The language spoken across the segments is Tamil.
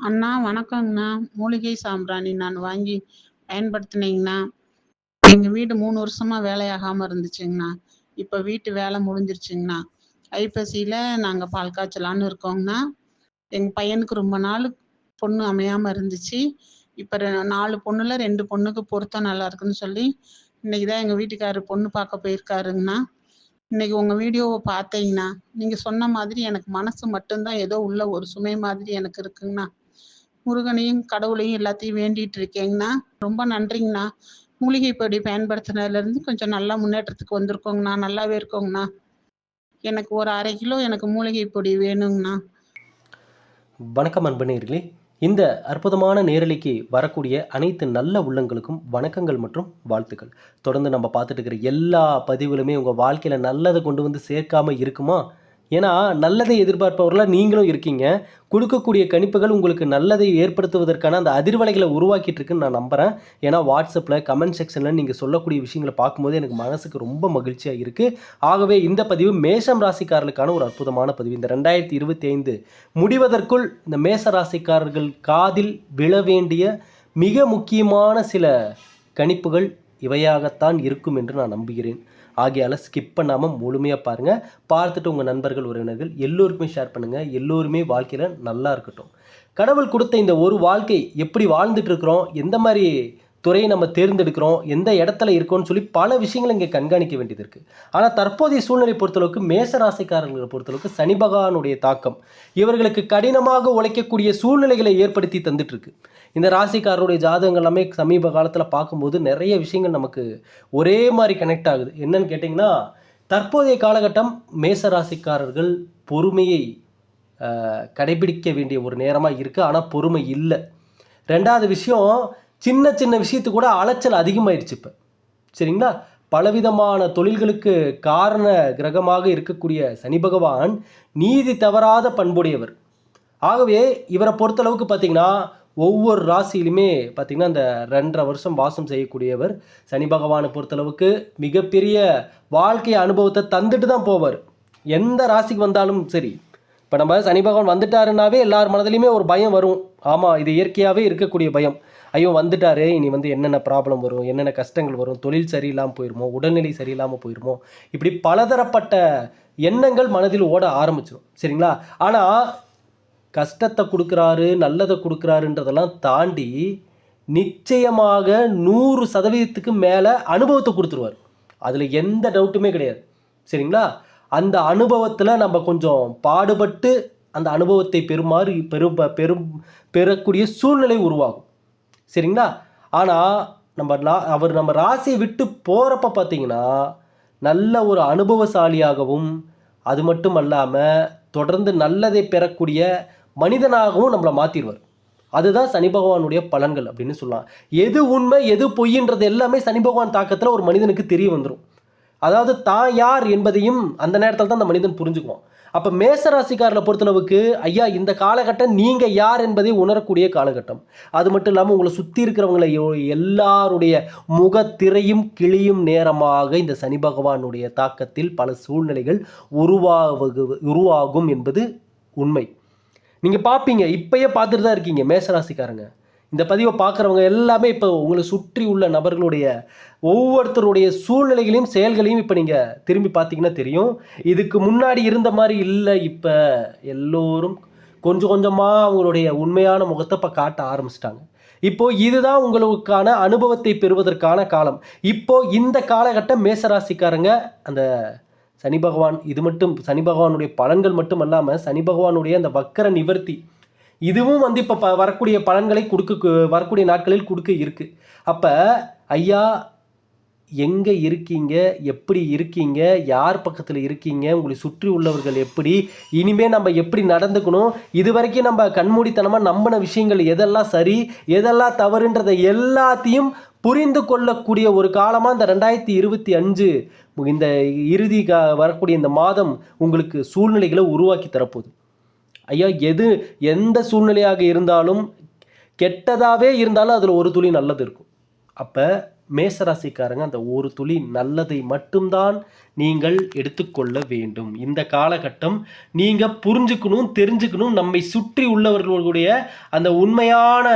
அண்ணா வணக்கங்கண்ணா. மூலிகை சாம்பிராணி நான் வாங்கி பயன்படுத்தினேங்கண்ணா. எங்கள் வீடு மூணு வருஷமா வேலையாகாமல் இருந்துச்சுங்கண்ணா. இப்போ வீட்டு வேலை முடிஞ்சிருச்சுங்கண்ணா. ஐப்பசியில் நாங்கள் பால் காய்ச்சலான்னு இருக்கோங்கண்ணா. எங்கள் பையனுக்கு ரொம்ப நாள் பொண்ணு அமையாமல் இருந்துச்சு. இப்போ ரெ நாலு பொண்ணுல ரெண்டு பொண்ணுக்கு பொருத்தம் நல்லா இருக்குன்னு சொல்லி இன்னைக்கு தான் எங்கள் வீட்டுக்காரர் பொண்ணு பார்க்க போயிருக்காருங்கண்ணா. இன்னைக்கு உங்கள் வீடியோவை பார்த்தேங்கண்ணா. நீங்கள் சொன்ன மாதிரி எனக்கு மனசு மட்டும்தான் ஏதோ உள்ள ஒரு சுமை மாதிரி எனக்கு இருக்குங்கண்ணா. முருகனையும் கடவுளையும் எல்லாத்தையும் வேண்டிட்டு இருக்கேங்கண்ணா. ரொம்ப நன்றிங்கண்ணா. மூலிகை பொடி பயன்படுத்தினதுலேருந்து கொஞ்சம் நல்லா முன்னேற்றத்துக்கு வந்திருக்கோங்கண்ணா. நல்லாவே இருக்கோங்கண்ணா. எனக்கு ஒரு அரை கிலோ எனக்கு மூலிகை பொடி வேணுங்கண்ணா. வணக்கம் அன்பனீர்களே இந்த அற்புதமான நேரலைக்கு வரக்கூடிய அனைத்து நல்ல உள்ளங்களுக்கும் வணக்கங்கள் மற்றும் வாழ்த்துக்கள். தொடர்ந்து நம்ம பார்த்துட்டு இருக்கிற எல்லா பதிவுகளுமே உங்கள் வாழ்க்கையில் நல்லதை கொண்டு வந்து சேர்க்காமல் இருக்குமா? ஏன்னா நல்லதை எதிர்பார்ப்பவர்களாக நீங்களும் இருக்கீங்க. கொடுக்கக்கூடிய கணிப்புகள் உங்களுக்கு நல்லதை ஏற்படுத்துவதற்கான அந்த அதிர்வலைகளை உருவாக்கிட்டு இருக்குன்னு நான் நம்புகிறேன் ஏன்னா வாட்ஸ்அப்பில் கமெண்ட் செக்ஷனில் நீங்கள் சொல்லக்கூடிய விஷயங்களை பார்க்கும்போது எனக்கு மனசுக்கு ரொம்ப மகிழ்ச்சியாக இருக்குது ஆகவே இந்த பதிவு மேஷம் ராசிக்காரர்களுக்கான ஒரு அற்புதமான பதிவு. இந்த ரெண்டாயிரத்தி இருபத்தி ஐந்து முடிவதற்குள் இந்த மேச ராசிக்காரர்கள் காதில் விழ வேண்டிய மிக முக்கியமான சில கணிப்புகள் இவையாகத்தான் இருக்கும் என்று நான் நம்புகிறேன். ஆகையால் ஸ்கிப் பண்ணாமல் முழுமையாக பாருங்கள் பார்த்துட்டு உங்கள் நண்பர்கள் உறவினர்கள் எல்லோருக்குமே ஷேர் பண்ணுங்கள் எல்லோருமே வாழ்க்கையில் நல்லா இருக்கட்டும். கடவுள் கொடுத்த இந்த ஒரு வாழ்க்கை எப்படி வாழ்ந்துட்டு இருக்கிறோம்? எந்த மாதிரி துறையை நம்ம தேர்ந்தெடுக்கிறோம் எந்த இடத்துல இருக்கோம்னு சொல்லி பல விஷயங்களை இங்கே கண்காணிக்க வேண்டியது இருக்குது ஆனால் தற்போதைய சூழ்நிலை பொறுத்தளவுக்கு மேச ராசிக்காரர்களை பொறுத்தளவுக்கு சனி பகவானுடைய தாக்கம் இவர்களுக்கு கடினமாக உழைக்கக்கூடிய சூழ்நிலைகளை ஏற்படுத்தி தந்துட்டுருக்கு. இந்த ராசிக்காரருடைய ஜாதகங்கள் எல்லாமே சமீப காலத்தில் பார்க்கும்போது நிறைய விஷயங்கள் நமக்கு ஒரே மாதிரி கனெக்ட் ஆகுது. என்னன்னு கேட்டிங்கன்னா தற்போதைய காலகட்டம் மேச ராசிக்காரர்கள் பொறுமையை கடைபிடிக்க வேண்டிய ஒரு நேரமாக இருக்குது ஆனால் பொறுமை இல்லை. ரெண்டாவது விஷயம் சின்ன சின்ன விஷயத்துக்கு கூட அலைச்சல் அதிகமாயிடுச்சு இப்போ. சரிங்களா? பலவிதமான தொழில்களுக்கு காரண கிரகமாக இருக்கக்கூடிய சனி பகவான் நீதி தவறாத பண்புடையவர். ஆகவே இவரை பொறுத்தளவுக்கு பார்த்தீங்கன்னா ஒவ்வொரு ராசியிலுமே பார்த்திங்கன்னா அந்த ரெண்டரை வருஷம் வாசம் செய்யக்கூடியவர் சனி பகவானை பொறுத்தளவுக்கு மிகப்பெரிய வாழ்க்கை அனுபவத்தை தந்துட்டு தான் போவார். எந்த ராசிக்கு வந்தாலும் சரி. இப்போ நம்ம சனி பகவான் வந்துட்டாருன்னாவே எல்லார் மனதிலையுமே ஒரு பயம் வரும். ஆமாம் இது இயற்கையாகவே இருக்கக்கூடிய பயம். ஐயோ வந்துட்டாரு இனி வந்து என்னென்ன ப்ராப்ளம் வரும் என்னென்ன கஷ்டங்கள் வரும் தொழில் சரியில்லாமல் போயிருமோ உடல்நிலை சரியில்லாமல் போயிருமோ இப்படி பலதரப்பட்ட எண்ணங்கள் மனதில் ஓட ஆரம்பிச்சிடும் சரிங்களா? ஆனால் கஷ்டத்தை கொடுக்குறாரு நல்லதை கொடுக்குறாருன்றதெல்லாம் தாண்டி நிச்சயமாக நூறு சதவீதத்துக்கு மேலே அனுபவத்தை கொடுத்துருவார். அதில் எந்த டவுட்டுமே கிடையாது. சரிங்களா? அந்த அனுபவத்தில் நம்ம கொஞ்சம் பாடுபட்டு அந்த அனுபவத்தை பெறுமாறு பெரும் பெரும் பெறக்கூடிய சூழ்நிலை உருவாகும். சரிங்களா? ஆனால் நம்ம லா- அவர் நம்ம ராசியை விட்டு போகிறப்ப பார்த்தீங்கன்னா நல்ல ஒரு அனுபவசாலியாகவும் அது மட்டும் அல்லாமல் தொடர்ந்து நல்லதை பெறக்கூடிய மனிதனாகவும் நம்மளை மாற்றிடுவார் அதுதான் சனி பகவானுடைய பலன்கள் அப்படின்னு சொல்லலாம். எது உண்மை எது பொய்ன்றது எல்லாமே சனி பகவான் தாக்கத்தில் ஒரு மனிதனுக்கு தெரிய வந்துடும் அதாவது தான் யார் என்பதையும் அந்த நேரத்தில் தான் அந்த மனிதன் புரிஞ்சுக்குவான். அப்போ மேசராசிக்காரனை பொறுத்தளவுக்கு ஐயா இந்த காலகட்டம் நீங்கள் யார் என்பதை உணரக்கூடிய காலகட்டம். அது மட்டும் இல்லாமல் உங்களை சுற்றி இருக்கிறவங்களை எல்லாருடைய முகத்திரையும் கிளியும் நேரமாக இந்த சனி பகவானுடைய தாக்கத்தில் பல சூழ்நிலைகள் உருவாகு உருவாகும் என்பது உண்மை. நீங்கள் பார்ப்பீங்க இப்பயே பார்த்துட்டு தான் இருக்கீங்க மேசராசிக்காரங்க. இந்த பதிவை பார்க்குறவங்க எல்லாமே இப்போ உங்களை சுற்றி உள்ள நபர்களுடைய ஒவ்வொருத்தருடைய சூழ்நிலைகளையும் செயல்களையும் இப்போ நீங்கள் திரும்பி பார்த்தீங்கன்னா தெரியும். இதுக்கு முன்னாடி இருந்த மாதிரி இல்லை இப்போ. எல்லோரும் கொஞ்சம் கொஞ்சமாக அவங்களுடைய உண்மையான முகத்தை இப்போ காட்ட ஆரம்பிச்சிட்டாங்க. இப்போ இதுதான் உங்களுக்கான அனுபவத்தை பெறுவதற்கான காலம். இப்போ இந்த காலகட்டம் மேசராசிக்காரங்க அந்த சனி பகவான் இது மட்டும் சனி பகவானுடைய பலன்கள் மட்டும் அல்லாமல் சனி பகவானுடைய அந்த வக்கர நிவர்த்தி இதுவும் வந்து இப்போ ப வரக்கூடிய பலன்களை கொடுக்க வரக்கூடிய நாட்களில் கொடுக்க இருக்குது அப்போ ஐயா எங்கே இருக்கீங்க? எப்படி இருக்கீங்க? யார் பக்கத்தில் இருக்கீங்க? உங்களை சுற்றி உள்ளவர்கள் எப்படி? இனிமே நம்ம எப்படி நடந்துக்கணும்? இது வரைக்கும் நம்ம கண்மூடித்தனமாக நம்பின விஷயங்கள் எதெல்லாம் சரி எதெல்லாம் தவறுன்றதை எல்லாத்தையும் புரிந்து கொள்ளக்கூடிய ஒரு காலமாக இந்த ரெண்டாயிரத்தி இருபத்தி அஞ்சு இந்த இறுதி கா வரக்கூடிய இந்த மாதம் உங்களுக்கு சூழ்நிலைகளை உருவாக்கி தரப்போகுது. ஐயா எது எந்த சூழ்நிலையாக இருந்தாலும் கெட்டதாகவே இருந்தாலும் அதில் ஒரு துளி நல்லது இருக்கும். அப்போ மேசராசிக்காரங்க அந்த ஒரு துளி நல்லதை மட்டும்தான் நீங்கள் எடுத்துக்கொள்ள வேண்டும். இந்த காலகட்டம் நீங்கள் புரிஞ்சுக்கணும் தெரிஞ்சுக்கணும் நம்மை சுற்றி உள்ளவர்களுடைய அந்த உண்மையான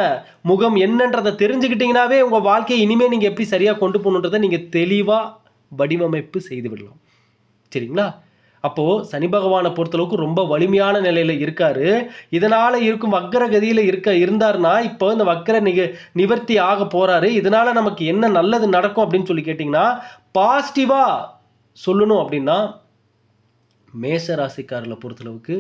முகம் என்னன்றதை தெரிஞ்சுக்கிட்டீங்கன்னாவே உங்கள் வாழ்க்கையை இனிமேல் நீங்கள் எப்படி சரியாக கொண்டு போகணுன்றதை நீங்கள் தெளிவாக வடிவமைப்பு செய்து விடலாம். சரிங்களா? அப்போது சனி பகவானை பொறுத்தளவுக்கு ரொம்ப வலிமையான நிலையில் இருக்கார். இதனால் இருக்கும் வக்கர கதியில் இருக்க இருந்தார்னா இப்போ இந்த வக்கர நிக நிவர்த்தி ஆக போகிறாரு இதனால் நமக்கு என்ன நல்லது நடக்கும் அப்படின்னு சொல்லி கேட்டிங்கன்னா பாசிட்டிவாக சொல்லணும் அப்படின்னா மேஷ ராசிக்காரர்களை பொறுத்தளவுக்கு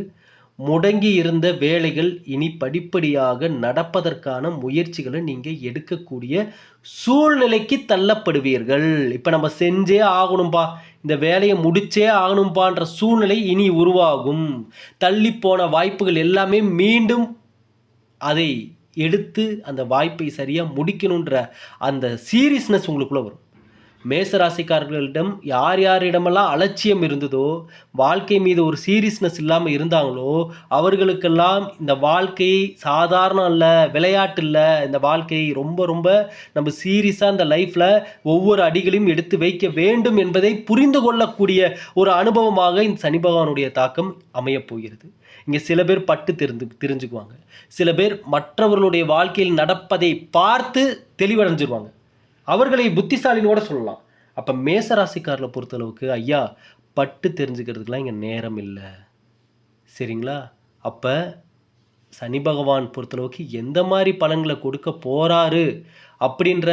முடங்கி இருந்த வேலைகள் இனி படிப்படியாக நடப்பதற்கான முயற்சிகளை நீங்கள் எடுக்கக்கூடிய சூழ்நிலைக்கு தள்ளப்படுவீர்கள். இப்போ நம்ம செஞ்சே ஆகணும்பா. இந்த வேலையை முடிச்சே ஆகணும்பான்ற சூழ்நிலை இனி உருவாகும். தள்ளி போன வாய்ப்புகள் எல்லாமே மீண்டும் அதை எடுத்து அந்த வாய்ப்பை சரியாக முடிக்கணுன்ற அந்த சீரியஸ்னஸ் உங்களுக்குள்ளே வரும். மேசராசிக்காரர்களிடம் யார் யாரிடமெல்லாம் அலட்சியம் இருந்ததோ வாழ்க்கை மீது ஒரு சீரியஸ்னஸ் இல்லாமல் இருந்தாங்களோ அவர்களுக்கெல்லாம் இந்த வாழ்க்கை சாதாரணம் இல்லை விளையாட்டு இல்லை. இந்த வாழ்க்கை ரொம்ப ரொம்ப நம்ம சீரியஸாக இந்த லைஃப்பில் ஒவ்வொரு அடிகளையும் எடுத்து வைக்க வேண்டும் என்பதை புரிந்து கொள்ளக்கூடிய ஒரு அனுபவமாக இந்த சனி பகவானுடைய தாக்கம் அமையப் போகிறது. இங்கே சில பேர் பட்டு தெரிந்து தெரிஞ்சுக்குவாங்க. சில பேர் மற்றவர்களுடைய வாழ்க்கையில் நடப்பதை பார்த்து தெளிவடைஞ்சிருவாங்க. அவர்களை புத்திசாலின்னு கூட சொல்லலாம். அப்போ மேசராசிக்காரில் பொறுத்தளவுக்கு ஐயா பட்டு தெரிஞ்சுக்கிறதுக்கெலாம் இங்கே நேரம் இல்லை. சரிங்களா? அப்போ சனி பகவான் பொறுத்தளவுக்கு எந்த மாதிரி பலன்களை கொடுக்க போகிறாரு அப்படின்ற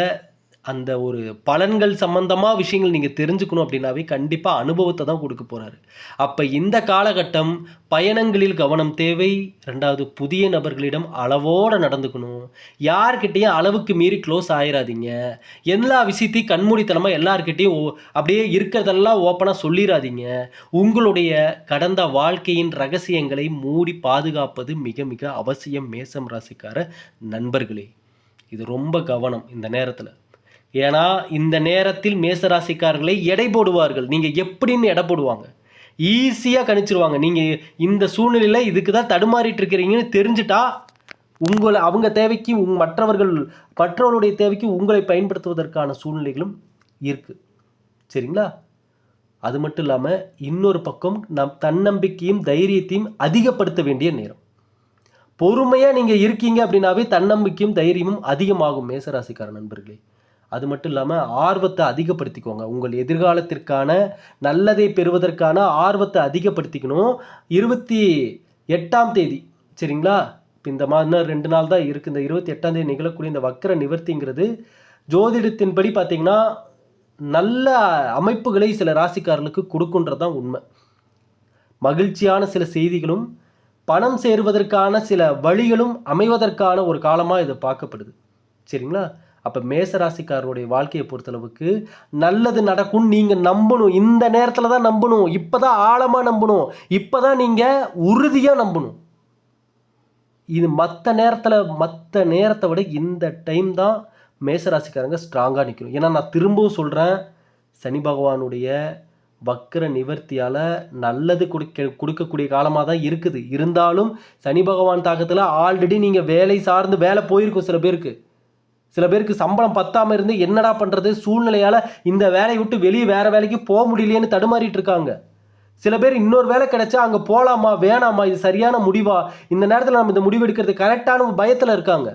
அந்த ஒரு பலன்கள் சம்மந்தமாக விஷயங்கள் நீங்கள் தெரிஞ்சுக்கணும் அப்படின்னாவே கண்டிப்பாக அனுபவத்தை தான் கொடுக்க போகிறாரு அப்போ இந்த காலகட்டம் பயணங்களில் கவனம் தேவை. ரெண்டாவது புதிய நபர்களிடம் அளவோடு நடந்துக்கணும். யார்கிட்டேயும் அளவுக்கு மீறி க்ளோஸ் ஆயிடாதீங்க எல்லா விஷயத்தையும் கண்மூடித்தனமாக எல்லார்கிட்டேயும் ஓ- அப்படியே இருக்கிறதெல்லாம் ஓப்பனாக சொல்லிடாதீங்க உங்களுடைய கடந்த வாழ்க்கையின் ரகசியங்களை மூடி பாதுகாப்பது மிக மிக அவசியம் மேசம் ராசிக்கார நண்பர்களே. இது ரொம்ப கவனம் இந்த நேரத்தில். ஏன்னா இந்த நேரத்தில் மேசராசிக்காரர்களை எடை போடுவார்கள். நீங்கள் எப்படின்னு எடை போடுவாங்க. ஈஸியாக கணிச்சிருவாங்க. நீங்கள் இந்த சூழ்நிலையில் இதுக்கு தான் தடுமாறிட்டு இருக்கிறீங்கன்னு தெரிஞ்சுட்டா உங்களை அவங்க தேவைக்கு உங் மற்றவர்கள் மற்றவர்களுடைய தேவைக்கு உங்களை பயன்படுத்துவதற்கான சூழ்நிலைகளும் இருக்குது சரிங்களா? அது மட்டும் இல்லாமல் இன்னொரு பக்கம் நம் தன்னம்பிக்கையும் தைரியத்தையும் அதிகப்படுத்த வேண்டிய நேரம். பொறுமையாக நீங்கள் இருக்கீங்க அப்படின்னாவே தன்னம்பிக்கையும் தைரியமும் அதிகமாகும் மேசராசிக்கார நண்பர்களே. அது மட்டும் இல்லாமல் ஆர்வத்தை அதிகப்படுத்திக்கோங்க. உங்கள் எதிர்காலத்திற்கான நல்லதை பெறுவதற்கான ஆர்வத்தை அதிகப்படுத்திக்கணும். இருபத்தி எட்டாம் தேதி சரிங்களா? இப்போ இந்த மாதிரி ரெண்டு நாள் தான் இருக்குது இந்த இருபத்தி எட்டாம் தேதி நிகழக்கூடிய இந்த வக்கர நிவர்த்திங்கிறது ஜோதிடத்தின்படி பார்த்தீங்கன்னா நல்ல அமைப்புகளை சில ராசிக்காரர்களுக்கு கொடுக்குன்றது தான் உண்மை. மகிழ்ச்சியான சில செய்திகளும் பணம் சேருவதற்கான சில வழிகளும் அமைவதற்கான ஒரு காலமாக இது பார்க்கப்படுது. சரிங்களா? அப்போ மேசராசிக்காரருடைய வாழ்க்கையை பொறுத்தளவுக்கு நல்லது நடக்கும்னு நீங்கள் நம்பணும். இந்த நேரத்தில் தான் நம்பணும். இப்போ தான் ஆழமாக நம்பணும். இப்போ தான் நீங்கள் உறுதியாக நம்பணும். இது மற்ற நேரத்தில் மற்ற நேரத்தை விட இந்த டைம் தான் மேசராசிக்காரங்க ஸ்ட்ராங்காக நிற்கணும் ஏன்னா நான் திரும்பவும் சொல்கிறேன் சனி பகவானுடைய வக்கர நிவர்த்தியால் நல்லது கொடுக்க கொடுக்கக்கூடிய காலமாக தான் இருக்குது. இருந்தாலும் சனி பகவான் தாக்கத்தில் ஆல்ரெடி நீங்கள் வேலை சார்ந்து வேலை போயிருக்கும் சில பேருக்கு. சில பேருக்கு சம்பளம் பத்தாமல் இருந்து என்னடா பண்ணுறது சூழ்நிலையால் இந்த வேலையை விட்டு வெளியே வேறு வேலைக்கு போக முடியலையேன்னு தடுமாறிட்டு இருக்காங்க. சில பேர் இன்னொரு வேலை கிடைச்சா அங்கே போகலாமா வேணாமா? இது சரியான முடிவா? இந்த நேரத்தில் நம்ம இந்த முடிவு எடுக்கிறது கரெக்டான பயத்தில் இருக்காங்க.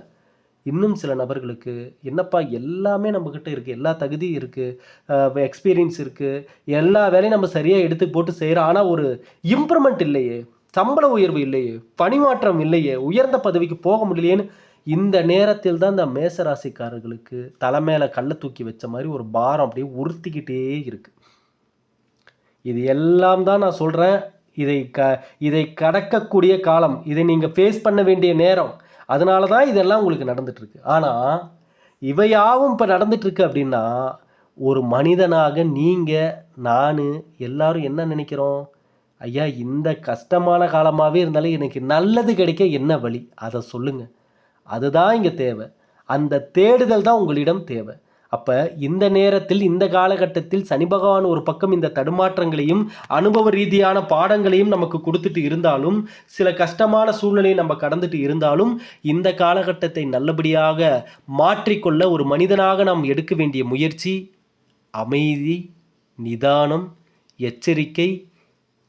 இன்னும் சில நபர்களுக்கு என்னப்பா எல்லாமே நம்மக்கிட்ட இருக்குது எல்லா தகுதியும் இருக்குது எக்ஸ்பீரியன்ஸ் இருக்குது எல்லா வேலையும் நம்ம சரியாக எடுத்து போட்டு செய்கிறோம் ஆனால் ஒரு இம்ப்ரூவ்மெண்ட் இல்லையே சம்பள உயர்வு இல்லையே பணிமாற்றம் இல்லையே உயர்ந்த பதவிக்கு போக முடியலையேன்னு இந்த நேரத்தில் தான் இந்த மேசராசிக்காரர்களுக்கு தலை மேலே கல்லை தூக்கி வச்ச மாதிரி ஒரு பாரம் அப்படியே உறுத்திக்கிட்டே இருக்கு. இது எல்லாம் தான் நான் சொல்கிறேன் இதை க இதை கடக்கக்கூடிய காலம் இதை நீங்கள் ஃபேஸ் பண்ண வேண்டிய நேரம் அதனால தான் இதெல்லாம் உங்களுக்கு நடந்துட்டுருக்கு ஆனால் இவையாவும் இப்போ நடந்துட்டுருக்கு அப்படின்னா ஒரு மனிதனாக நீங்கள் நான் எல்லாரும் என்ன நினைக்கிறோம்? ஐயா இந்த கஷ்டமான காலமாகவே இருந்தாலும் எனக்கு நல்லது கிடைக்க என்ன வழி? அதை சொல்லுங்கள் அதுதான் இங்கே தேவை. அந்த தேடுதல் தான் உங்களிடம் தேவை. அப்போ இந்த நேரத்தில் இந்த காலகட்டத்தில் சனி பகவான் ஒரு பக்கம் இந்த தடுமாற்றங்களையும் அனுபவ ரீதியான பாடங்களையும் நமக்கு கொடுத்துட்டு இருந்தாலும் சில கஷ்டமான சூழ்நிலையை நம்ம கடந்துட்டு இருந்தாலும் இந்த காலகட்டத்தை நல்லபடியாக மாற்றிக்கொள்ள ஒரு மனிதனாக நாம் எடுக்க வேண்டிய முயற்சி அமைதி நிதானம் எச்சரிக்கை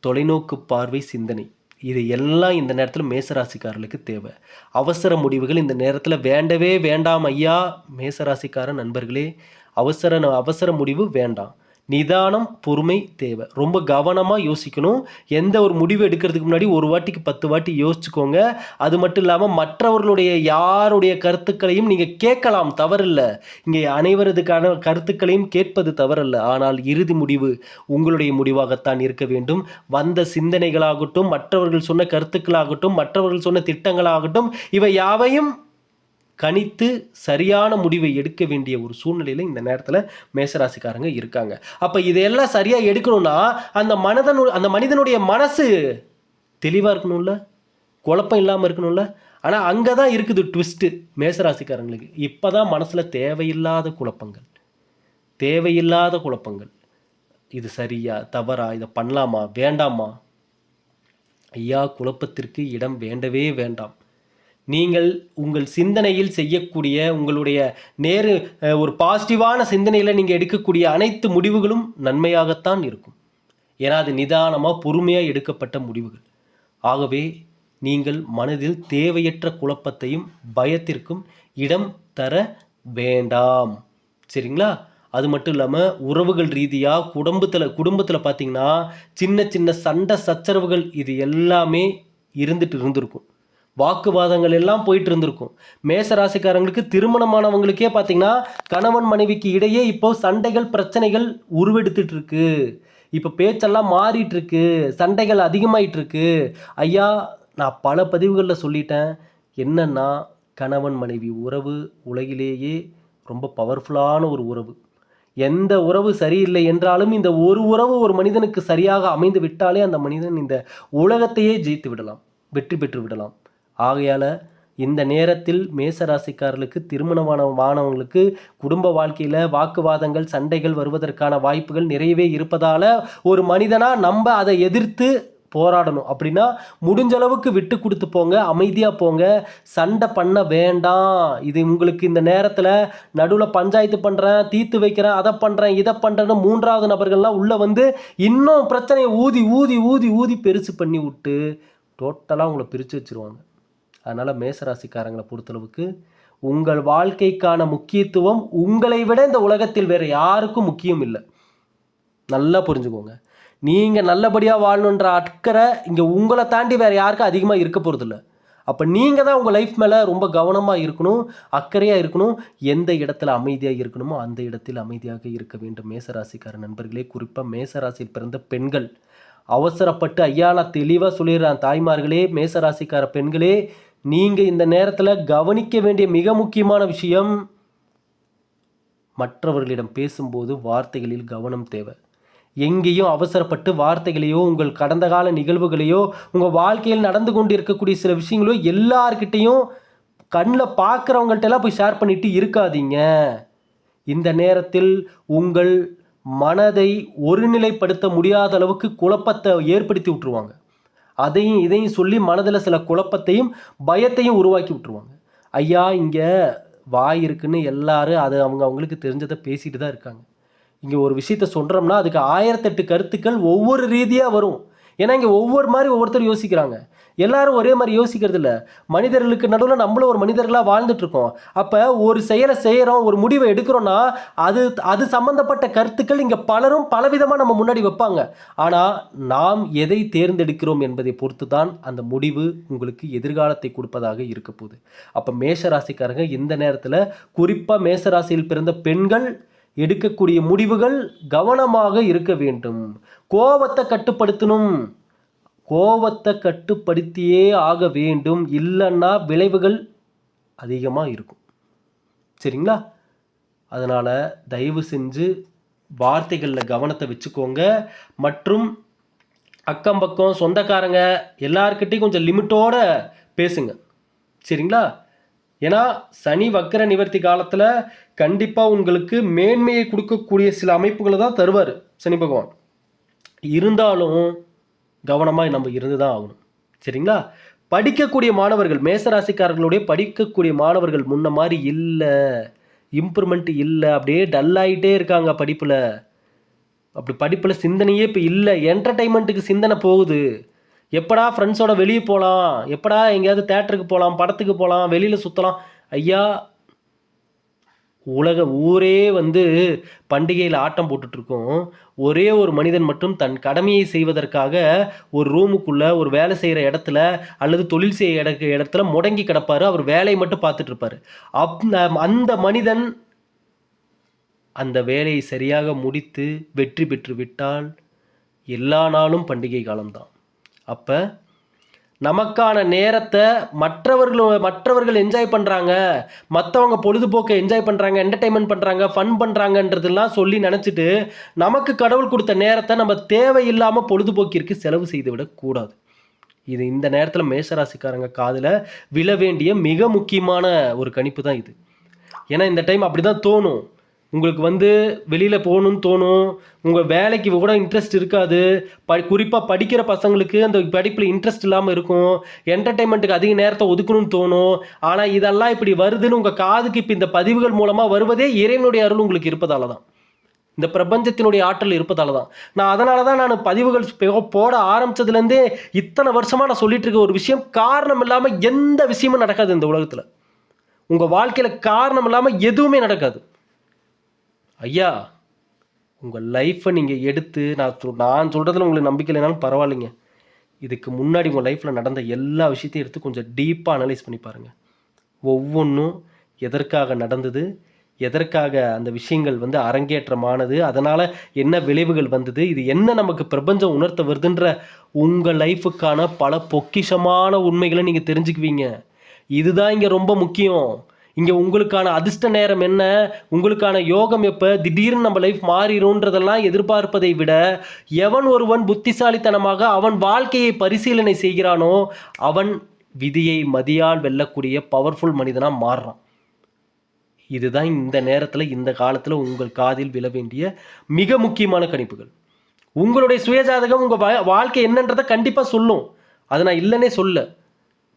தொலைநோக்கு பார்வை சிந்தனை. இது எல்லாம் இந்த நேரத்தில் மேசராசிக்காரர்களுக்கு தேவை. அவசர முடிவுகள் இந்த நேரத்தில் வேண்டவே வேண்டாம் ஐயா மேசராசிக்கார நண்பர்களே. அவசர அவசர முடிவு வேண்டாம். நிதானம் பொறுமை தேவை. ரொம்ப கவனமாக யோசிக்கணும். எந்த ஒரு முடிவு எடுக்கிறதுக்கு முன்னாடி ஒரு வாட்டிக்கு பத்து வாட்டி யோசிச்சுக்கோங்க. அது மட்டும் இல்லாமல் மற்றவர்களுடைய யாருடைய கருத்துக்களையும் நீங்கள் கேட்கலாம் தவறில்லை. இங்கே அனைவரதுக்கான கருத்துக்களையும் கேட்பது தவறல்ல. ஆனால் இறுதி முடிவு உங்களுடைய முடிவாகத்தான் இருக்க வேண்டும். வந்த சிந்தனைகளாகட்டும் மற்றவர்கள் சொன்ன கருத்துக்களாகட்டும் மற்றவர்கள் சொன்ன திட்டங்களாகட்டும் இவை யாவையும் கணித்து சரியான முடிவை எடுக்க வேண்டிய ஒரு சூழ்நிலையில் இந்த நேரத்தில் மேசராசிக்காரங்க இருக்காங்க. அப்போ இதையெல்லாம் சரியாக எடுக்கணும்னா அந்த மனதனு அந்த மனிதனுடைய மனசு தெளிவாக இருக்கணும்ல? குழப்பம் இல்லாமல் இருக்கணும்ல? ஆனால் அங்கே தான் இருக்குது ட்விஸ்ட்டு மேசராசிக்காரங்களுக்கு. இப்போ தான் மனசில் தேவையில்லாத குழப்பங்கள். தேவையில்லாத குழப்பங்கள். இது சரியா? தவறா? இதை பண்ணலாமா? வேண்டாமா? ஐயா குழப்பத்திற்கு இடம் வேண்டவே வேண்டாம். நீங்கள் உங்கள் சிந்தனையில் செய்யக்கூடிய உங்களுடைய நேரு ஒரு பாசிட்டிவான சிந்தனையில் நீங்கள் எடுக்கக்கூடிய அனைத்து முடிவுகளும் நன்மையாகத்தான் இருக்கும். ஏன்னா அது நிதானமாக பொறுமையாக எடுக்கப்பட்ட முடிவுகள். ஆகவே நீங்கள் மனதில் தேவையற்ற குழப்பத்தையும் பயத்திற்கும் இடம் தர வேண்டாம். சரிங்களா? அது மட்டும் இல்லாமல் உறவுகள் ரீதியாக குடும்பத்தில் குடும்பத்தில் பார்த்தீங்கன்னா சின்ன சின்ன சண்டை சச்சரவுகள் இது எல்லாமே இருந்துட்டு இருந்திருக்கும். வாக்குவாதங்கள் எல்லாம் போயிட்டு இருந்திருக்கும். மேச ராசிக்காரங்களுக்கு திருமணமானவங்களுக்கே பார்த்தீங்கன்னா கணவன் மனைவிக்கு இடையே இப்போ சண்டைகள் பிரச்சனைகள் உருவெடுத்துட்டு இருக்கு இப்போ பேச்செல்லாம் மாறிட்டு இருக்கு சண்டைகள் அதிகமாயிட்டு இருக்கு ஐயா நான் பல பதிவுகளில் சொல்லிட்டேன். என்னன்னா கணவன் மனைவி உறவு உலகிலேயே ரொம்ப பவர்ஃபுல்லான ஒரு உறவு. எந்த உறவு சரியில்லை என்றாலும் இந்த ஒரு உறவு ஒரு மனிதனுக்கு சரியாக அமைந்து விட்டாலே அந்த மனிதன் இந்த உலகத்தையே ஜெயித்து விடலாம். வெற்றி பெற்று விடலாம். ஆகையால் இந்த நேரத்தில் மேசராசிக்காரர்களுக்கு திருமணமான மாணவங்களுக்கு குடும்ப வாழ்க்கையில் வாக்குவாதங்கள் சண்டைகள் வருவதற்கான வாய்ப்புகள் நிறையவே இருப்பதால் ஒரு மனிதனாக நம்ம அதை எதிர்த்து போராடணும். அப்படின்னா முடிஞ்ச அளவுக்கு விட்டு கொடுத்து போங்க அமைதியாக போங்க. சண்டை பண்ண வேண்டாம். இது உங்களுக்கு இந்த நேரத்தில் நடுவில் பஞ்சாயத்து பண்ணுறேன் தீர்த்து வைக்கிறேன் அதை பண்ணுறேன் இதை பண்ணுறேன்னு மூன்றாவது நபர்கள்லாம் உள்ளே வந்து இன்னும் பிரச்சனையை ஊதி ஊதி ஊதி ஊதி பெருசு பண்ணி விட்டு டோட்டலாக உங்களை பிரித்து வச்சுருவாங்க. அதனால் மேசராசிக்காரங்களை பொறுத்தளவுக்கு உங்கள் வாழ்க்கைக்கான முக்கியத்துவம் உங்களை விட இந்த உலகத்தில் வேறு யாருக்கும் முக்கியம் இல்லை. நல்லா புரிஞ்சுக்கோங்க. நீங்கள் நல்லபடியாக வாழணுன்ற அக்கறை இங்கே உங்களை தாண்டி வேறு யாருக்கும் அதிகமாக இருக்க போகிறதில்ல அப்போ நீங்கள் தான் உங்கள் லைஃப் மேலே ரொம்ப கவனமாக இருக்கணும் அக்கறையாக இருக்கணும் எந்த இடத்துல அமைதியாக இருக்கணுமோ அந்த இடத்தில் அமைதியாக இருக்க வேண்டும். மேசராசிக்கார நண்பர்களே குறிப்பாக மேசராசியில் பிறந்த பெண்கள். அவசரப்பட்டு ஐயா நான் தெளிவாக சொல்லிடுறேன் தாய்மார்களே மேசராசிக்கார பெண்களே நீங்கள் இந்த நேரத்தில் கவனிக்க வேண்டிய மிக முக்கியமான விஷயம் மற்றவர்களிடம் பேசும்போது வார்த்தைகளில் கவனம் தேவை. எங்கேயும் அவசரப்பட்டு வார்த்தைகளையோ உங்கள் கடந்த கால நிகழ்வுகளையோ உங்கள் வாழ்க்கையில் நடந்து கொண்டு இருக்கக்கூடிய சில விஷயங்களோ எல்லார்கிட்டேயும் கண்ணில் பார்க்குறவங்கள்ட்டெல்லாம் போய் ஷேர் பண்ணிட்டு இருக்காதீங்க. இந்த நேரத்தில் உங்கள் மனதை ஒருநிலைப்படுத்த முடியாத அளவுக்கு குழப்பத்தை ஏற்படுத்தி விட்டுருவாங்க. அதையும் இதையும் சொல்லி மனதில் சில குழப்பத்தையும் பயத்தையும் உருவாக்கி விட்டுருவாங்க. ஐயா இங்கே வாய் இருக்குன்னு எல்லாரும் அது அவங்க அவங்களுக்கு தெரிஞ்சதை பேசிட்டு தான் இருக்காங்க. இங்கே ஒரு விஷயத்த சொல்கிறோம்னா அதுக்கு ஆயிரத்தெட்டு கருத்துக்கள் ஒவ்வொரு ரீதியாக வரும். ஏன்னா இங்கே ஒவ்வொரு மாதிரி ஒவ்வொருத்தரும் யோசிக்கிறாங்க. எல்லாரும் ஒரே மாதிரி யோசிக்கிறது இல்லை. மனிதர்களுக்கு நடுவில் நம்மளும் ஒரு மனிதர்களாக வாழ்ந்துட்டுருக்கோம். அப்போ ஒரு செயலை செய்கிறோம் ஒரு முடிவை எடுக்கிறோன்னா அது அது சம்மந்தப்பட்ட கருத்துக்கள் இங்கே பலரும் பலவிதமாக நம்ம முன்னாடி வைப்பாங்க. ஆனால் நாம் எதை தேர்ந்தெடுக்கிறோம் என்பதை பொறுத்து தான் அந்த முடிவு உங்களுக்கு எதிர்காலத்தை கொடுப்பதாக இருக்க போகுது. அப்போ மேஷராசிக்காரங்க இந்த நேரத்தில் குறிப்பாக மேஷராசியில் பிறந்த பெண்கள் எடுக்கக்கூடிய முடிவுகள் கவனமாக இருக்க வேண்டும். கோபத்தை கட்டுப்படுத்தணும். கோபத்தை கட்டுப்படுத்தியே ஆக வேண்டும். இல்லைன்னா விளைவுகள் அதிகமாக இருக்கும். சரிங்களா? அதனால் தயவு செஞ்சு வார்த்தைகளில் கவனத்தை வச்சுக்கோங்க. மற்றும் அக்கம் பக்கம் சொந்தக்காரங்க எல்லாருக்கிட்டையும் கொஞ்சம் லிமிட்டோட பேசுங்க. சரிங்களா? ஏன்னா சனி வக்கர நிவர்த்தி காலத்தில் கண்டிப்பாக உங்களுக்கு மேன்மையை கொடுக்கக்கூடிய சில அமைப்புகளை தான் தருவார் சனி பகவான். இருந்தாலும் கவனமாக நம்ம இருந்து தான் ஆகணும். சரிங்களா? படிக்கக்கூடிய மாணவர்கள் மேசராசிக்காரர்களுடைய படிக்கக்கூடிய மாணவர்கள் முன்ன மாதிரி இல்லை இம்ப்ரூவ்மெண்ட் இல்லை அப்படியே டல்லாகிட்டே இருக்காங்க படிப்பில். அப்படி படிப்பில் சிந்தனையே இப்போ இல்லை. என்டர்டைன்மெண்ட்டுக்கு சிந்தனை போகுது. எப்படா ஃப்ரெண்ட்ஸோட வெளியே போகலாம் எப்படா எங்கேயாவது தேட்டருக்கு போகலாம் படத்துக்கு போகலாம் வெளியில் சுற்றலாம் ஐயா உலக ஊரே வந்து பண்டிகையில் ஆட்டம் போட்டுட்ருக்கோம். ஒரே ஒரு மனிதன் மட்டும் தன் கடமையை செய்வதற்காக ஒரு ரூமுக்குள்ளே ஒரு வேலை செய்கிற இடத்துல அல்லது தொழில் செய்ய இடக்கு இடத்துல முடங்கி கிடப்பாரு. அவர் வேலையை மட்டும் பார்த்துட்ருப்பார். அப் அந்த மனிதன் அந்த வேலையை சரியாக முடித்து வெற்றி பெற்று விட்டால் எல்லா நாளும் பண்டிகை காலம்தான். அப்போ நமக்கான நேரத்தை மற்றவர்கள் மற்றவர்கள் என்ஜாய் பண்ணுறாங்க மற்றவங்க பொழுதுபோக்கை என்ஜாய் பண்ணுறாங்க என்டர்டைன்மெண்ட் பண்ணுறாங்க ஃபன் பண்ணுறாங்கன்றதெல்லாம் சொல்லி நினச்சிட்டு நமக்கு கடவுள் கொடுத்த நேரத்தை நம்ம தேவையில்லாமல் பொழுதுபோக்கிற்கு செலவு செய்து விடக்கூடாது இது இந்த நேரத்தில் மேஷராசிக்காரங்க காதில் விழ வேண்டிய மிக முக்கியமான ஒரு கணிப்பு தான் இது. ஏன்னா இந்த டைம் அப்படி தான் தோணும். உங்களுக்கு வந்து வெளியில் போகணும்னு தோணும். உங்கள் வேலைக்கு கூட இன்ட்ரெஸ்ட் இருக்காது. ப குறிப்பாக படிக்கிற பசங்களுக்கு அந்த படிப்பில் இன்ட்ரெஸ்ட் இல்லாமல் இருக்கும். என்டர்டைன்மெண்ட்டுக்கு அதிக நேரத்தை ஒதுக்கணும்னு தோணும். ஆனால் இதெல்லாம் இப்படி வருதுன்னு உங்கள் காதுக்கு இப்போ இந்த பதிவுகள் மூலமாக வருவதே இறைவனுடைய அருள் உங்களுக்கு இருப்பதால தான் இந்த பிரபஞ்சத்தினுடைய ஆற்றல் இருப்பதால தான் நான் அதனால தான் நான் பதிவுகள் போட ஆரம்பிச்சதுலேருந்தே இத்தனை வருஷமாக நான் சொல்லிட்டு இருக்க ஒரு விஷயம் காரணம் இல்லாமல் எந்த விஷயமும் நடக்காது இந்த உலகத்தில். உங்கள் வாழ்க்கையில் காரணம் இல்லாமல் எதுவுமே நடக்காது. ஐயா உங்கள் லைஃப்பை நீங்கள் எடுத்து நான் சொ- நான் சொல்கிறதுல உங்களுக்கு நம்பிக்கை இல்லைனாலும் பரவாயில்லைங்க. இதுக்கு முன்னாடி உங்கள் லைஃப்பில் நடந்த எல்லா விஷயத்தையும் எடுத்து கொஞ்சம் டீப்பாக அனலைஸ் பண்ணி பாருங்கள் ஒவ்வொன்றும் எதற்காக நடந்தது எதற்காக அந்த விஷயங்கள் வந்து அரங்கேற்றமானது அதனால் என்ன விளைவுகள் வந்தது இது என்ன நமக்கு பிரபஞ்சம் உணர்த்த வருதுன்ற உங்கள் லைஃபுக்கான பல பொக்கிஷமான உண்மைகளை நீங்கள் தெரிஞ்சுக்குவீங்க. இதுதான் இங்கே ரொம்ப முக்கியம். இங்கே உங்களுக்கான அதிர்ஷ்ட நேரம் என்ன? உங்களுக்கான யோகம் எப்போ? திடீர்னு நம்ம லைஃப் மாறிடும்ன்றதெல்லாம் எதிர்பார்ப்பதை விட எவன் ஒருவன் புத்திசாலித்தனமாக அவன் வாழ்க்கையை பரிசீலனை செய்கிறானோ அவன் விதியை மதியால் வெல்லக்கூடிய பவர்ஃபுல் மனிதனாக மாறுறான். இதுதான் இந்த நேரத்தில் இந்த காலத்தில் உங்கள் காதில் விழ வேண்டிய மிக முக்கியமான கணிப்புகள். உங்களுடைய சுயஜாதகம் உங்கள் வா வாழ்க்கை என்னன்றதை கண்டிப்பாக சொல்லும். அதை நான் இல்லைன்னே சொல்ல.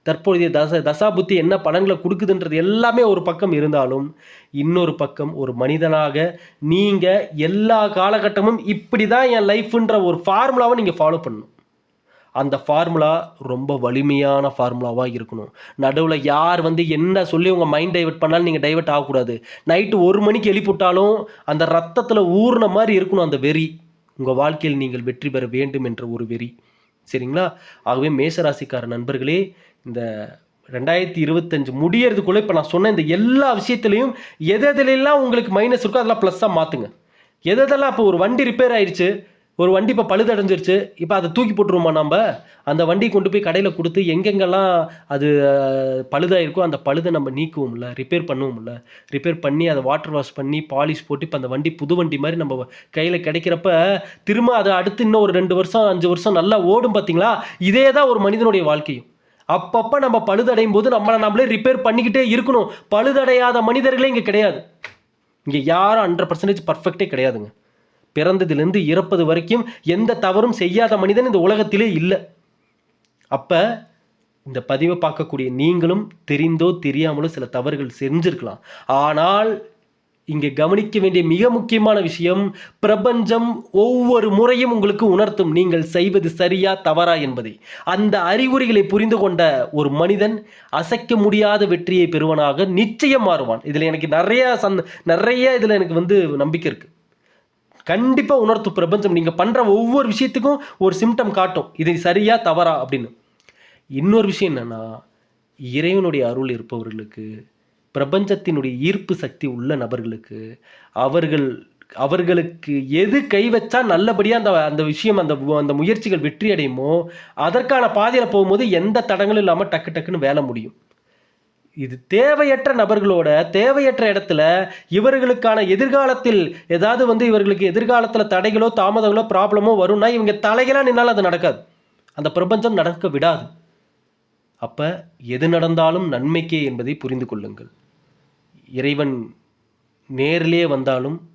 தற்பொழுதைய தச தசாபுத்தி என்ன பலன்களை கொடுக்குதுன்றது எல்லாமே ஒரு பக்கம் இருந்தாலும் இன்னொரு பக்கம் ஒரு மனிதனாக நீங்கள் எல்லா காலகட்டமும் இப்படி தான் என் லைஃப்ன்ற ஒரு ஃபார்முலாவை நீங்கள் ஃபாலோ பண்ணணும். அந்த ஃபார்முலா ரொம்ப வலிமையான ஃபார்முலாவாக இருக்கணும். நடுவில் யார் வந்து என்ன சொல்லி உங்கள் மைண்ட் டைவெர்ட் பண்ணாலும் நீங்கள் டைவெர்ட் ஆகக்கூடாது. நைட்டு ஒரு மணிக்கு எழுப்பிவிட்டாலும் அந்த ரத்தத்தில் ஊறின மாதிரி இருக்கணும் அந்த வெறி. உங்கள் வாழ்க்கையில் நீங்கள் வெற்றி பெற வேண்டும் என்ற ஒரு வெறி. சரிங்களா? ஆகவே மேசராசிக்கார நண்பர்களே இந்த ரெண்டாயிரத்தி இருபத்தஞ்சு முடியறதுக்குள்ளே இப்போ நான் சொன்ன இந்த எல்லா விஷயத்துலையும் எது உங்களுக்கு மைனஸ் இருக்கோ அதெல்லாம் ப்ளஸ்ஸாக மாற்றுங்க எது எதெல்லாம் இப்போ ஒரு வண்டி ரிப்பேர் ஆயிடுச்சு ஒரு வண்டி இப்போ பழுதடைஞ்சிருச்சு இப்போ அதை தூக்கி போட்டுருவோமா நம்ம அந்த வண்டி கொண்டு போய் கடையில் கொடுத்து எங்கெங்கெல்லாம் அது பழுதாக பழுதாயிருக்கோ அந்த பழுதை நம்ம நீக்குவோம்ல ரிப்பேர் பண்ணுவோம்ல. ரிப்பேர் பண்ணி அதை வாட்டர் வாஷ் பண்ணி பாலிஷ் போட்டு இப்போ அந்த வண்டி புது வண்டி மாதிரி நம்ம கையில் கிடைக்கிறப்ப திரும்ப அதை அடுத்து இன்னும் ஒரு ரெண்டு வருஷம் அஞ்சு வருஷம் நல்லா ஓடும் பார்த்தீங்களா இதே தான் ஒரு மனிதனுடைய வாழ்க்கையும். அப்பப்போ நம்ம பழுதடையும் போது நம்மளை நம்மளே ரிப்பேர் பண்ணிக்கிட்டே இருக்கணும். பழுதடையாத மனிதர்களே இங்கே கிடையாது. இங்கே யாரும் ஹண்ட்ரட் பர்சன்டேஜ் பர்ஃபெக்டே கிடையாதுங்க. பிறந்ததுலேருந்து இறப்பது வரைக்கும் எந்த தவறும் செய்யாத மனிதன் இந்த உலகத்திலே இல்லை. அப்போ இந்த பதிவை பார்க்கக்கூடிய நீங்களும் தெரிந்தோ தெரியாமலோ சில தவறுகள் செஞ்சுருக்கலாம். ஆனால் இங்கே கவனிக்க வேண்டிய மிக முக்கியமான விஷயம் பிரபஞ்சம் ஒவ்வொரு முறையும் உங்களுக்கு உணர்த்தும் நீங்கள் செய்வது சரியா தவறா என்பதை. அந்த அறிகுறிகளை புரிந்து கொண்ட ஒரு மனிதன் அசைக்க முடியாத வெற்றியை பெறுவனாக நிச்சயம் மாறுவான். இதில் எனக்கு நிறைய சந் நிறைய இதில் எனக்கு வந்து நம்பிக்கை இருக்கு. கண்டிப்பாக உணர்த்தும் பிரபஞ்சம் நீங்கள் பண்ணுற ஒவ்வொரு விஷயத்துக்கும் ஒரு சிம்டம் காட்டும். இது சரியா தவறா அப்படின்னு. இன்னொரு விஷயம் என்னன்னா இறைவனுடைய அருள் இருப்பவர்களுக்கு பிரபஞ்சத்தினுடைய ஈர்ப்பு சக்தி உள்ள நபர்களுக்கு அவர்கள் அவர்களுக்கு எது கை வச்சா நல்லபடியாக அந்த அந்த விஷயம் அந்த அந்த முயற்சிகள் வெற்றி அடையுமோ அதற்கான பாதையில் போகும்போது எந்த தடங்களும் இல்லாமல் டக்கு டக்குன்னு வேலை முடியும். இது தேவையற்ற நபர்களோட தேவையற்ற இடத்துல இவர்களுக்கான எதிர்காலத்தில் ஏதாவது வந்து இவர்களுக்கு எதிர்காலத்தில் தடைகளோ தாமதங்களோ ப்ராப்ளமோ வரும்னா இவங்க தலைகளாக நின்னாலும் அது நடக்காது. அந்த பிரபஞ்சம் நடக்க விடாது. அப்போ எது நடந்தாலும் நன்மைக்கே என்பதை புரிந்து கொள்ளுங்கள். இறைவன் நேரிலே வந்தாலும்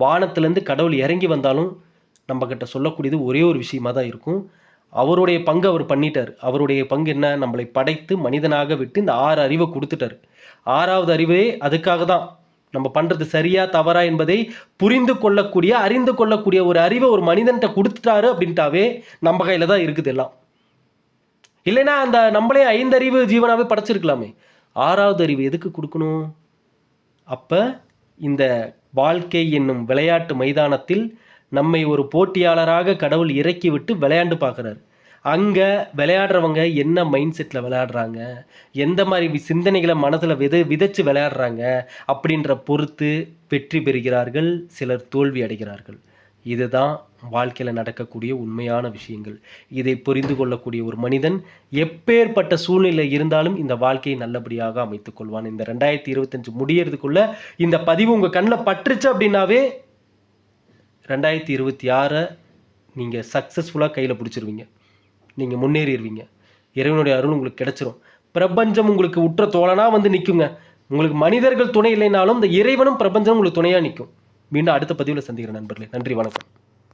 வானத்திலேருந்து கடவுள் இறங்கி வந்தாலும் நம்மக்கிட்ட சொல்லக்கூடியது ஒரே ஒரு விஷயமாக தான் இருக்கும். அவருடைய பங்கு அவர் பண்ணிட்டார். அவருடைய பங்கு என்ன? நம்மளை படைத்து மனிதனாக விட்டு இந்த ஆறு அறிவை கொடுத்துட்டார். ஆறாவது அறிவே அதுக்காக தான். நம்ம பண்ணுறது சரியா தவறா என்பதை புரிந்து கொள்ளக்கூடிய அறிந்து கொள்ளக்கூடிய ஒரு அறிவை ஒரு மனிதன்கிட்ட கொடுத்துட்டாரு அப்படின்ட்டாவே நம்ம கையில் தான் இருக்குது எல்லாம். இல்லைன்னா அந்த நம்மளே ஐந்தறிவு ஜீவனாகவே படைச்சிருக்கலாமே. ஆறாவது அறிவு எதுக்கு கொடுக்கணும்? அப்போ இந்த வாழ்க்கை என்னும் விளையாட்டு மைதானத்தில் நம்மை ஒரு போட்டியாளராக கடவுள் இறக்கி விட்டு விளையாண்டு பார்க்குறாரு. அங்கே விளையாடுறவங்க என்ன மைண்ட் செட்டில் விளையாடுறாங்க? எந்த மாதிரி சிந்தனைகளை மனதில் வித விதைச்சு விளையாடுறாங்க? அப்படின்ற பொறுத்து வெற்றி பெறுகிறார்கள் சிலர் தோல்வி அடைகிறார்கள். இதுதான் வாழ்க்கையில் நடக்கக்கூடிய உண்மையான விஷயங்கள். இதை புரிந்து கொள்ளக்கூடிய ஒரு மனிதன் எப்பேற்பட்ட சூழ்நிலை இருந்தாலும் இந்த வாழ்க்கையை நல்லபடியாக அமைத்துக் கொள்வான். இந்த ரெண்டாயிரத்தி இருபத்தஞ்சு முடியறதுக்குள்ள இந்த பதிவு உங்கள் கண்ணில் பற்றுச்சு அப்படின்னாவே ரெண்டாயிரத்தி இருபத்தி ஆறை நீங்கள் சக்ஸஸ்ஃபுல்லாக கையில் பிடிச்சிருவீங்க. நீங்கள் முன்னேறிடுவீங்க இறைவனுடைய அருள் உங்களுக்கு கிடைச்சிரும். பிரபஞ்சம் உங்களுக்கு உற்ற தோழனாக வந்து நிற்குங்க உங்களுக்கு மனிதர்கள் துணை இல்லைனாலும் இந்த இறைவனும் பிரபஞ்சமும் உங்களுக்கு துணையாக நிற்கும் மீண்டும் அடுத்த பதிவில் சந்திக்கிறேன் நண்பர்களே. நன்றி வணக்கம்.